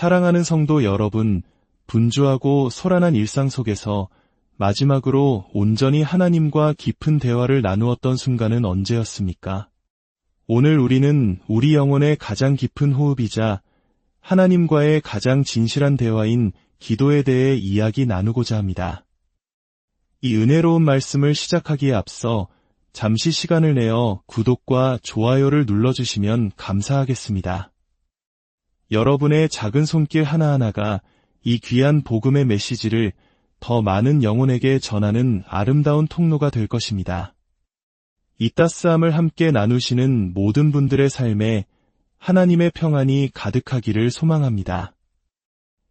사랑하는 성도 여러분, 분주하고 소란한 일상 속에서 마지막으로 온전히 하나님과 깊은 대화를 나누었던 순간은 언제였습니까? 오늘 우리는 우리 영혼의 가장 깊은 호흡이자 하나님과의 가장 진실한 대화인 기도에 대해 이야기 나누고자 합니다. 이 은혜로운 말씀을 시작하기에 앞서 잠시 시간을 내어 구독과 좋아요를 눌러주시면 감사하겠습니다. 여러분의 작은 손길 하나하나가 이 귀한 복음의 메시지를 더 많은 영혼에게 전하는 아름다운 통로가 될 것입니다. 이 따스함을 함께 나누시는 모든 분들의 삶에 하나님의 평안이 가득하기를 소망합니다.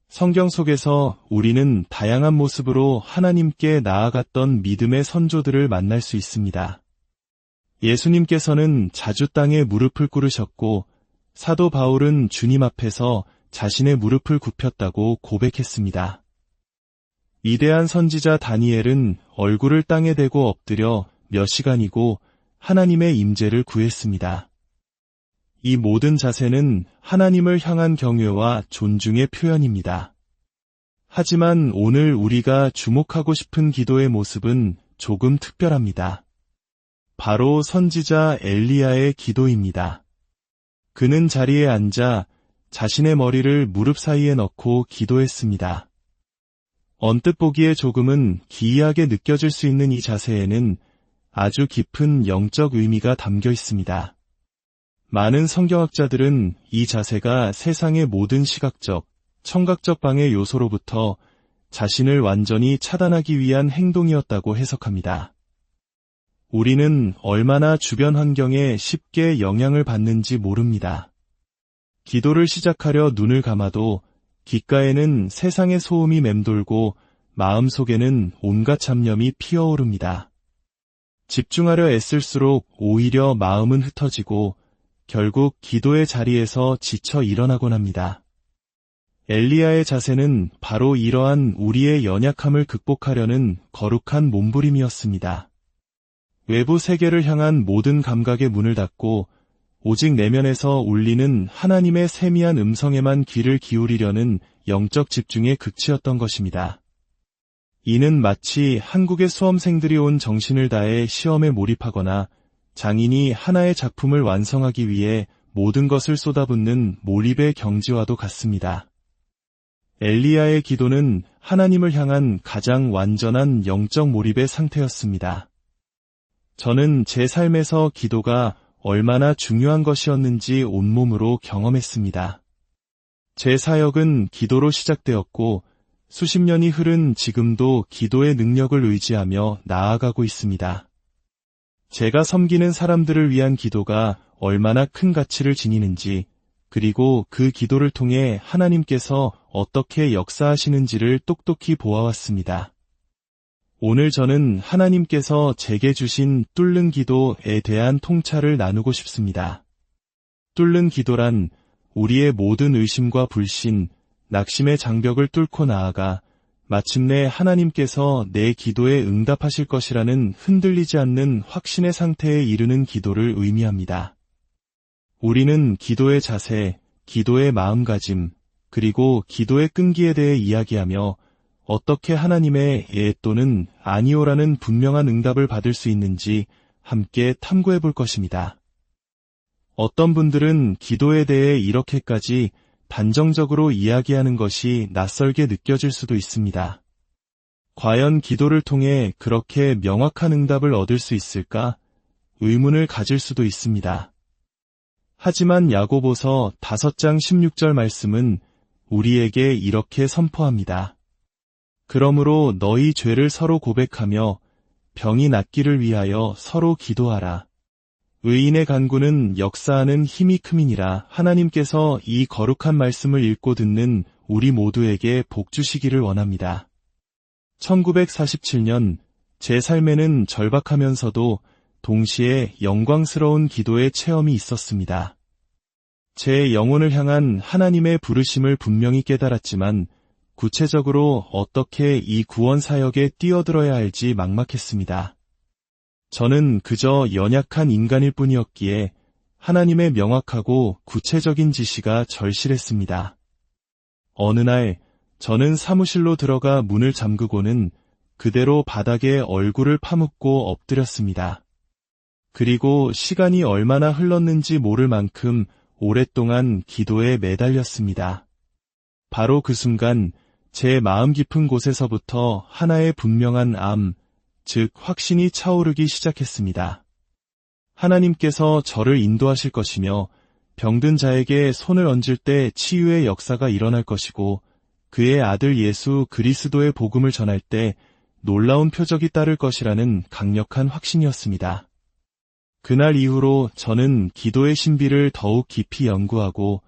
성경 속에서 우리는 다양한 모습으로 하나님께 나아갔던 믿음의 선조들을 만날 수 있습니다. 예수님께서는 자주 땅에 무릎을 꿇으셨고 사도 바울은 주님 앞에서 자신의 무릎을 굽혔다고 고백했습니다. 위대한 선지자 다니엘은 얼굴을 땅에 대고 엎드려 몇 시간이고 하나님의 임재를 구했습니다. 이 모든 자세는 하나님을 향한 경외와 존중의 표현입니다. 하지만 오늘 우리가 주목하고 싶은 기도의 모습은 조금 특별합니다. 바로 선지자 엘리야의 기도입니다. 그는 자리에 앉아 자신의 머리를 무릎 사이에 넣고 기도했습니다. 언뜻 보기에 조금은 기이하게 느껴질 수 있는 이 자세에는 아주 깊은 영적 의미가 담겨 있습니다. 많은 성경학자들은 이 자세가 세상의 모든 시각적, 청각적 방해 요소로부터 자신을 완전히 차단하기 위한 행동이었다고 해석합니다. 우리는 얼마나 주변 환경에 쉽게 영향을 받는지 모릅니다. 기도를 시작하려 눈을 감아도 귓가에는 세상의 소음이 맴돌고 마음속에는 온갖 잡념이 피어오릅니다. 집중하려 애쓸수록 오히려 마음은 흩어지고 결국 기도의 자리에서 지쳐 일어나곤 합니다. 엘리야의 자세는 바로 이러한 우리의 연약함을 극복하려는 거룩한 몸부림이었습니다. 외부 세계를 향한 모든 감각의 문을 닫고 오직 내면에서 울리는 하나님의 세미한 음성에만 귀를 기울이려는 영적 집중의 극치였던 것입니다. 이는 마치 한국의 수험생들이 온 정신을 다해 시험에 몰입하거나 장인이 하나의 작품을 완성하기 위해 모든 것을 쏟아붓는 몰입의 경지와도 같습니다. 엘리야의 기도는 하나님을 향한 가장 완전한 영적 몰입의 상태였습니다. 저는 제 삶에서 기도가 얼마나 중요한 것이었는지 온몸으로 경험했습니다. 제 사역은 기도로 시작되었고 수십 년이 흐른 지금도 기도의 능력을 의지하며 나아가고 있습니다. 제가 섬기는 사람들을 위한 기도가 얼마나 큰 가치를 지니는지, 그리고 그 기도를 통해 하나님께서 어떻게 역사하시는지를 똑똑히 보아왔습니다. 오늘 저는 하나님께서 제게 주신 뚫는 기도에 대한 통찰을 나누고 싶습니다. 뚫는 기도란 우리의 모든 의심과 불신, 낙심의 장벽을 뚫고 나아가 마침내 하나님께서 내 기도에 응답하실 것이라는 흔들리지 않는 확신의 상태에 이르는 기도를 의미합니다. 우리는 기도의 자세, 기도의 마음가짐, 그리고 기도의 끈기에 대해 이야기하며 어떻게 하나님의 예 또는 아니오라는 분명한 응답을 받을 수 있는지 함께 탐구해 볼 것입니다. 어떤 분들은 기도에 대해 이렇게까지 단정적으로 이야기하는 것이 낯설게 느껴질 수도 있습니다. 과연 기도를 통해 그렇게 명확한 응답을 얻을 수 있을까? 의문을 가질 수도 있습니다. 하지만 야고보서 5장 16절 말씀은 우리에게 이렇게 선포합니다. 그러므로 너희 죄를 서로 고백하며 병이 낫기를 위하여 서로 기도하라. 의인의 간구는 역사하는 힘이 크민이라 하나님께서 이 거룩한 말씀을 읽고 듣는 우리 모두에게 복 주시기를 원합니다. 1947년 제 삶에는 절박하면서도 동시에 영광스러운 기도의 체험이 있었습니다. 제 영혼을 향한 하나님의 부르심을 분명히 깨달았지만 구체적으로 어떻게 이 구원 사역에 뛰어들어야 할지 막막했습니다. 저는 그저 연약한 인간일 뿐이었기에 하나님의 명확하고 구체적인 지시가 절실했습니다. 어느 날 저는 사무실로 들어가 문을 잠그고는 그대로 바닥에 얼굴을 파묻고 엎드렸습니다. 그리고 시간이 얼마나 흘렀는지 모를 만큼 오랫동안 기도에 매달렸습니다. 바로 그 순간 제 마음 깊은 곳에서부터 하나의 분명한 암, 즉 확신이 차오르기 시작했습니다. 하나님께서 저를 인도하실 것이며 병든 자에게 손을 얹을 때 치유의 역사가 일어날 것이고 그의 아들 예수 그리스도의 복음을 전할 때 놀라운 표적이 따를 것이라는 강력한 확신이었습니다. 그날 이후로 저는 기도의 신비를 더욱 깊이 연구하고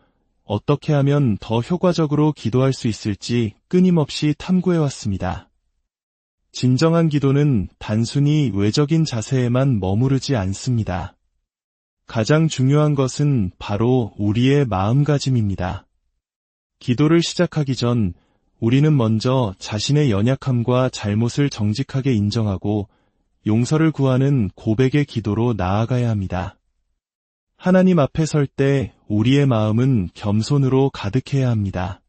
어떻게 하면 더 효과적으로 기도할 수 있을지 끊임없이 탐구해왔습니다. 진정한 기도는 단순히 외적인 자세에만 머무르지 않습니다. 가장 중요한 것은 바로 우리의 마음가짐입니다. 기도를 시작하기 전 우리는 먼저 자신의 연약함과 잘못을 정직하게 인정하고 용서를 구하는 고백의 기도로 나아가야 합니다. 하나님 앞에 설 때 우리의 마음은 겸손으로 가득해야 합니다.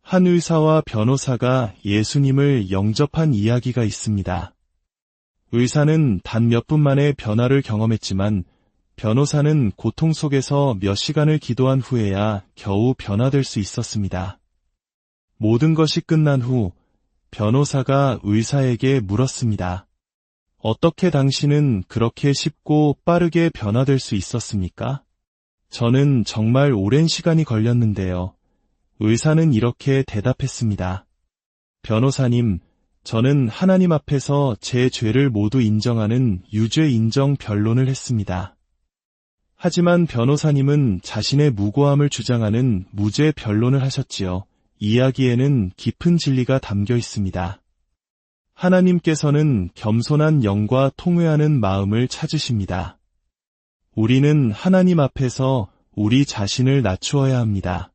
한 의사와 변호사가 예수님을 영접한 이야기가 있습니다. 의사는 단 몇 분 만에 변화를 경험했지만 변호사는 고통 속에서 몇 시간을 기도한 후에야 겨우 변화될 수 있었습니다. 모든 것이 끝난 후 변호사가 의사에게 물었습니다. 어떻게 당신은 그렇게 쉽고 빠르게 변화될 수 있었습니까? 저는 정말 오랜 시간이 걸렸는데요. 의사는 이렇게 대답했습니다. 변호사님, 저는 하나님 앞에서 제 죄를 모두 인정하는 유죄 인정 변론을 했습니다. 하지만 변호사님은 자신의 무고함을 주장하는 무죄 변론을 하셨지요. 이야기에는 깊은 진리가 담겨 있습니다. 하나님께서는 겸손한 영과 통회하는 마음을 찾으십니다. 우리는 하나님 앞에서 우리 자신을 낮추어야 합니다.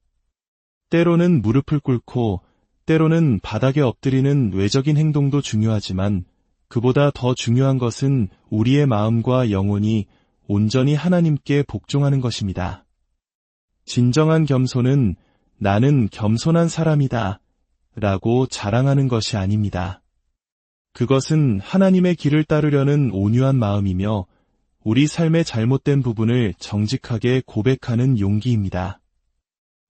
때로는 무릎을 꿇고 때로는 바닥에 엎드리는 외적인 행동도 중요하지만 그보다 더 중요한 것은 우리의 마음과 영혼이 온전히 하나님께 복종하는 것입니다. 진정한 겸손은 나는 겸손한 사람이다 라고 자랑하는 것이 아닙니다. 그것은 하나님의 길을 따르려는 온유한 마음이며 우리 삶의 잘못된 부분을 정직하게 고백하는 용기입니다.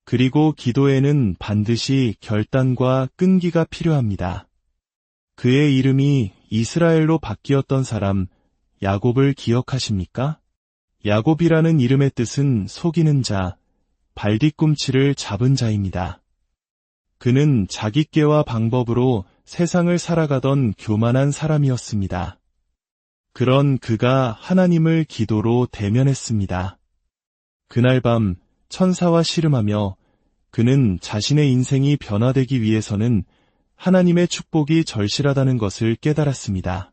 그리고 기도에는 반드시 결단과 끈기가 필요합니다. 그의 이름이 이스라엘로 바뀌었던 사람 야곱을 기억하십니까? 야곱이라는 이름의 뜻은 속이는 자, 발뒤꿈치를 잡은 자입니다. 그는 자기 꾀와 방법으로 세상을 살아가던 교만한 사람이었습니다. 그런 그가 하나님을 기도로 대면했습니다. 그날 밤 천사와 씨름하며 그는 자신의 인생이 변화되기 위해서는 하나님의 축복이 절실하다는 것을 깨달았습니다.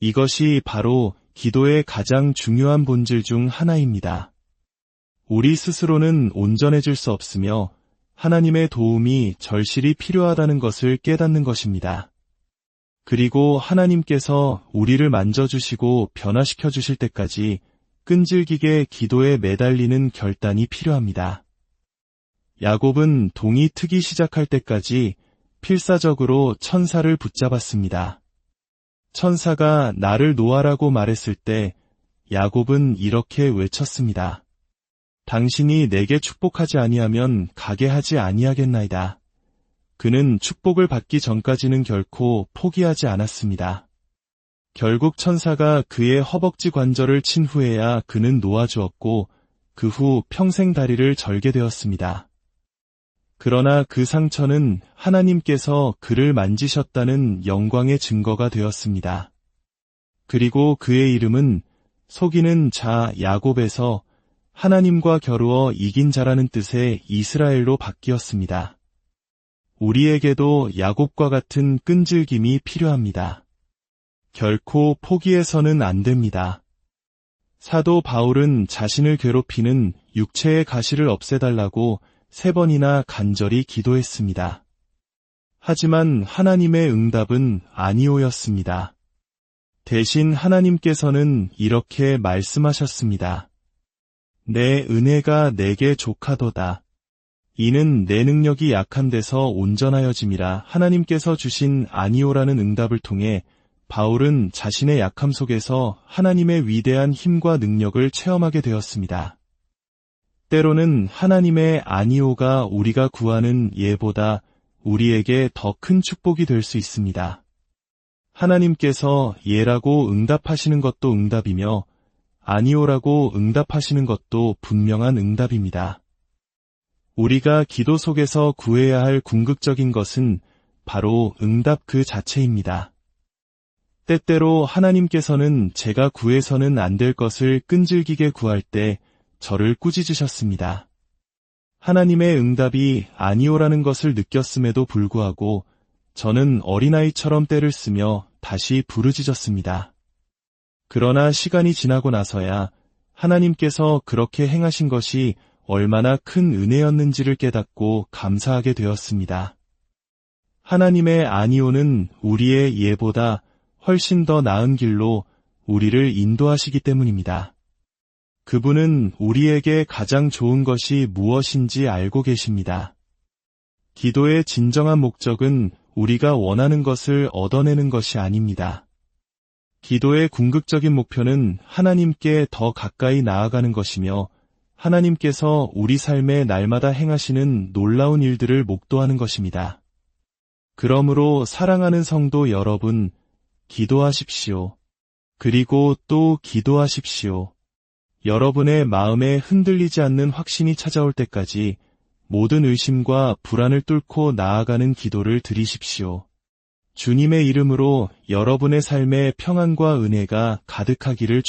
이것이 바로 기도의 가장 중요한 본질 중 하나입니다. 우리 스스로는 온전해질 수 없으며 하나님의 도움이 절실히 필요하다는 것을 깨닫는 것입니다. 그리고 하나님께서 우리를 만져주시고 변화시켜 주실 때까지 끈질기게 기도에 매달리는 결단이 필요합니다. 야곱은 동이 트기 시작할 때까지 필사적으로 천사를 붙잡았습니다. 천사가 나를 놓아라고 말했을 때 야곱은 이렇게 외쳤습니다. 당신이 내게 축복하지 아니하면 가게 하지 아니하겠나이다. 그는 축복을 받기 전까지는 결코 포기하지 않았습니다. 결국 천사가 그의 허벅지 관절을 친 후에야 그는 놓아주었고 그 후 평생 다리를 절게 되었습니다. 그러나 그 상처는 하나님께서 그를 만지셨다는 영광의 증거가 되었습니다. 그리고 그의 이름은 속이는 자 야곱에서 하나님과 겨루어 이긴 자라는 뜻의 이스라엘로 바뀌었습니다. 우리에게도 야곱과 같은 끈질김이 필요합니다. 결코 포기해서는 안 됩니다. 사도 바울은 자신을 괴롭히는 육체의 가시를 없애달라고 세 번이나 간절히 기도했습니다. 하지만 하나님의 응답은 아니오였습니다. 대신 하나님께서는 이렇게 말씀하셨습니다. 내 은혜가 내게 족하도다. 이는 내 능력이 약한 데서 온전하여짐이라 하나님께서 주신 아니오라는 응답을 통해 바울은 자신의 약함 속에서 하나님의 위대한 힘과 능력을 체험하게 되었습니다. 때로는 하나님의 아니오가 우리가 구하는 예보다 우리에게 더 큰 축복이 될 수 있습니다. 하나님께서 예라고 응답하시는 것도 응답이며 아니오라고 응답하시는 것도 분명한 응답입니다. 우리가 기도 속에서 구해야 할 궁극적인 것은 바로 응답 그 자체입니다. 때때로 하나님께서는 제가 구해서는 안 될 것을 끈질기게 구할 때 저를 꾸짖으셨습니다. 하나님의 응답이 아니오라는 것을 느꼈음에도 불구하고 저는 어린아이처럼 때를 쓰며 다시 부르짖었습니다. 그러나 시간이 지나고 나서야 하나님께서 그렇게 행하신 것이 얼마나 큰 은혜였는지를 깨닫고 감사하게 되었습니다. 하나님의 아니오는 우리의 예보다 훨씬 더 나은 길로 우리를 인도하시기 때문입니다. 그분은 우리에게 가장 좋은 것이 무엇인지 알고 계십니다. 기도의 진정한 목적은 우리가 원하는 것을 얻어내는 것이 아닙니다. 기도의 궁극적인 목표는 하나님께 더 가까이 나아가는 것이며 하나님께서 우리 삶에 날마다 행하시는 놀라운 일들을 목도하는 것입니다. 그러므로 사랑하는 성도 여러분, 기도하십시오. 그리고 또 기도하십시오. 여러분의 마음에 흔들리지 않는 확신이 찾아올 때까지 모든 의심과 불안을 뚫고 나아가는 기도를 드리십시오. 주님의 이름으로 여러분의 삶에 평안과 은혜가 가득하기를